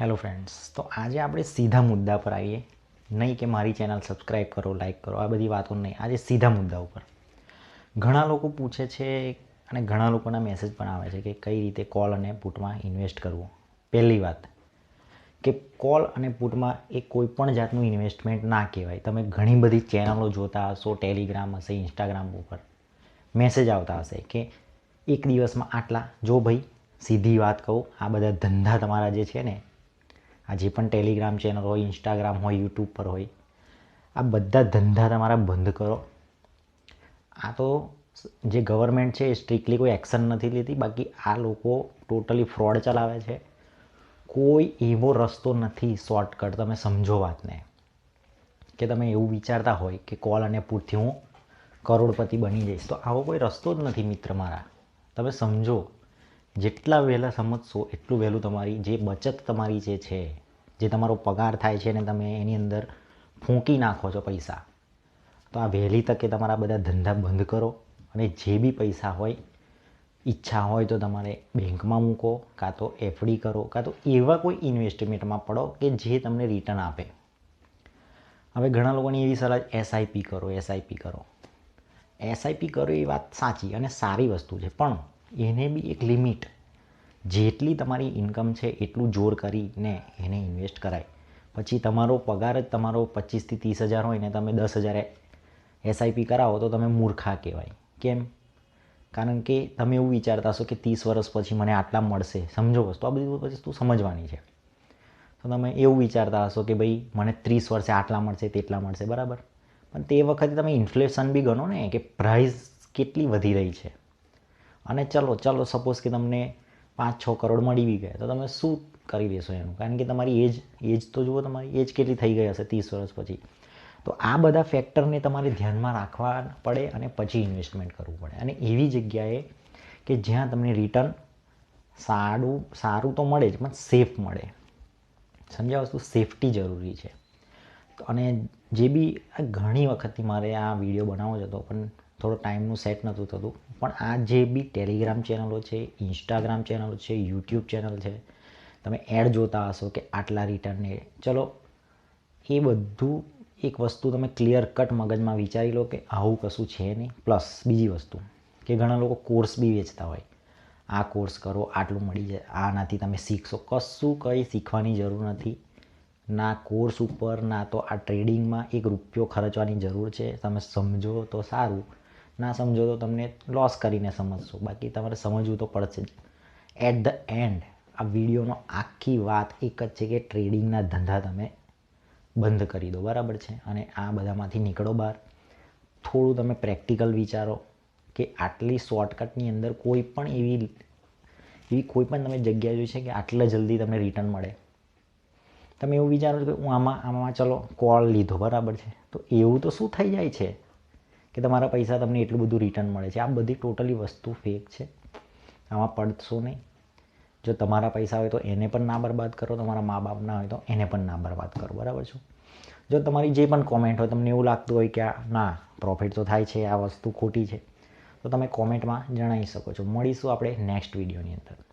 Hello friends તો આજે આપણે સીધા મુદ્દા પર આવીએ. નહીં કે મારી ચેનલ સબસ્ક્રાઈબ કરો લાઈક કરો, આ બધી વાતો નહીં. આજે સીધા મુદ્દા ઉપર. ઘણા લોકો પૂછે છે અને ઘણા લોકોના મેસેજ પણ આવે છે કે કઈ રીતે કોલ અને પુટમાં ઇન્વેસ્ટ કરવું. પહેલી વાત, કે કોલ અને પુટમાં એ કોઈ પણ જાતનું ઇન્વેસ્ટમેન્ટ ના કહેવાય. તમે ઘણી બધી ચેનલો જોતા હશો ટેલિગ્રામ હશે ઇન્સ્ટાગ્રામ ઉપર. મેસેજ આવતા હશે કે એક દિવસમાં આટલા. જો ભાઈ, સીધી વાત કહું, આ બધા ધંધા તમારા જે છે ને આ જે પણ ટેલિગ્રામ ચેનલ હોય ઇન્સ્ટાગ્રામ હોય યુટ્યુબ પર હોય, આ બધા ધંધા તમારા બંધ કરો. આ તો જે ગવર્મેન્ટ છે, એ સ્ટ્રિક્ટલી કોઈ એક્શન નથી લેતી. બાકી આ લોકો ટોટલી ફ્રોડ ચલાવે છે. કોઈ એવો રસ્તો નથી શોર્ટકટ તમે સમજો વાતને. કે તમે એવું વિચારતા હોય કે કોલ અને પૂરથી હું કરોડપતિ બની જઈશ. તો આવો કોઈ રસ્તો જ નથી મિત્ર મારા. તમે સમજો. જેટલા વહેલા સમજશો એટલું વહેલું તમારી જે બચત તમારી જે છે, જે તમારો પગાર થાય છે ને તમે એની અંદર ફૂંકી નાખો છો પૈસા, તો આ વહેલી તકે તમારા બધા ધંધા બંધ કરો અને જે બી પૈસા હોય, ઈચ્છા હોય તો તમારે બેંકમાં મૂકો, કાં તો એફડી કરો, કાં તો એવા કોઈ ઇન્વેસ્ટમેન્ટમાં પડો કે જે તમને રિટર્ન આપે. હવે ઘણા લોકોની એવી સલાહ એસઆઈપી કરો એસઆઈપી કરો. એસઆઈપી કરો એ વાત સાચી અને સારી વસ્તુ છે, પણ એને બી એક લિમિટ. જેટલી તમારી ઇન્કમ છે એટલું જોર કરીને એને ઇન્વેસ્ટ કરાય. પછી તમારો પગાર જ તમારો પચીસથી ત્રીસ હજાર હોય ને તમે દસ હજાર એસઆઈપી કરાવો તો તમે મૂર્ખા કહેવાય. કેમ? કારણ કે તમે એવું વિચારતા હશો કે ત્રીસ વર્ષ પછી મને આટલા મળશે. સમજો વસ્તુ, આ બધી વસ્તુ સમજવાની છે. તો તમે એવું વિચારતા હશો કે ભાઈ મને ત્રીસ વર્ષે આટલા મળશે, તેટલા મળશે, બરાબર? પણ તે વખતે તમે ઇન્ફ્લેશન બી ગણો ને કે પ્રાઇસ કેટલી વધી રહી છે. અને ચલો ચલો સપોઝ કે તમને પાંચ, છ કરોડ મળી બી ગયા, તો તમે શું કરી દેશો એનું? કારણ કે તમારી એજ એજ તો જુઓ તમારી એજ કેટલી થઈ ગઈ હશે ત્રીસ વર્ષ પછી. તો આ બધા ફેક્ટરને તમારે ધ્યાનમાં રાખવા પડે અને પછી ઇન્વેસ્ટમેન્ટ કરવું પડે. અને એવી જગ્યાએ કે જ્યાં તમને રિટર્ન સારું સારું તો મળે જ, પણ સેફ મળે. સમજ્યા વસ્તુ? સેફટી જરૂરી છે. અને જે બી ઘણી વખતથી મારે આ વીડિયો બનાવવો જ હતો, પણ થોડો ટાઈમનું સેટ નહોતું થતું. પણ આ જે બી ટેલિગ્રામ ચેનલો છે ઇન્સ્ટાગ્રામ ચેનલો છે યુટ્યુબ ચેનલ છે, તમે એડ જોતા હશો કે આટલા રિટર્નને ચલો, એ બધું એક વસ્તુ તમે ક્લિયર કટ મગજમાં વિચારી લો કે આવું કશું છે નહીં. પ્લસ બીજી વસ્તુ, કે ઘણા લોકો કોર્સ બી વેચતા હોય. આ કોર્સ કરો, આટલું મળી જાય. આનાથી તમે શીખશો. કશું કંઈ શીખવાની જરૂર નથી. ના કોર્સ ઉપર, ના તો આ ટ્રેડિંગમાં એક રૂપિયો ખર્ચવાની જરૂર છે. તમે સમજો તો સારું. ના સમજો તો તમને લોસ કરીને સમજશો. બાકી તમારે સમજવું તો પડશે જ. એટ ધ એન્ડ આ વિડીયોનો આખી વાત એક જ છે કે ટ્રેડિંગના ધંધા તમે બંધ કરી દો. બરાબર છે? અને આ બધામાંથી નીકળો બહાર. થોડું તમે પ્રેક્ટિકલ વિચારો કે આટલી શોર્ટકટની અંદર કોઈ પણ એવી એવી કોઈ પણ તમે જગ્યા જોઈ છે કે આટલા જલ્દી તમને રિટર્ન મળે. તમે એવું વિચારો કે હું આમાં આમાં ચલો કોલ લીધો. બરાબર છે? તો એવું તો શું થઈ જાય છે? કે તમારા પૈસા તમને એટલું બધું રિટર્ન મળે છે. આ બધી ટોટલી વસ્તુ ફેક છે. આમાં પડશો નહીં. જો તમારા પૈસા હોય તો એને પણ ના બરબાદ કરો. તમારા મા બાપના હોય તો એને પણ ના બરબાદ કરો. બરાબર છો? જો તમારી જે પણ કોમેન્ટ હોય, તમને એવું લાગતું હોય કે આ, ના પ્રોફિટ તો થાય છે, આ વસ્તુ ખોટી છે, તો તમે કોમેન્ટમાં જણાવી શકો છો. મળીશું આપણે નેક્સ્ટ વિડીયોની અંદર.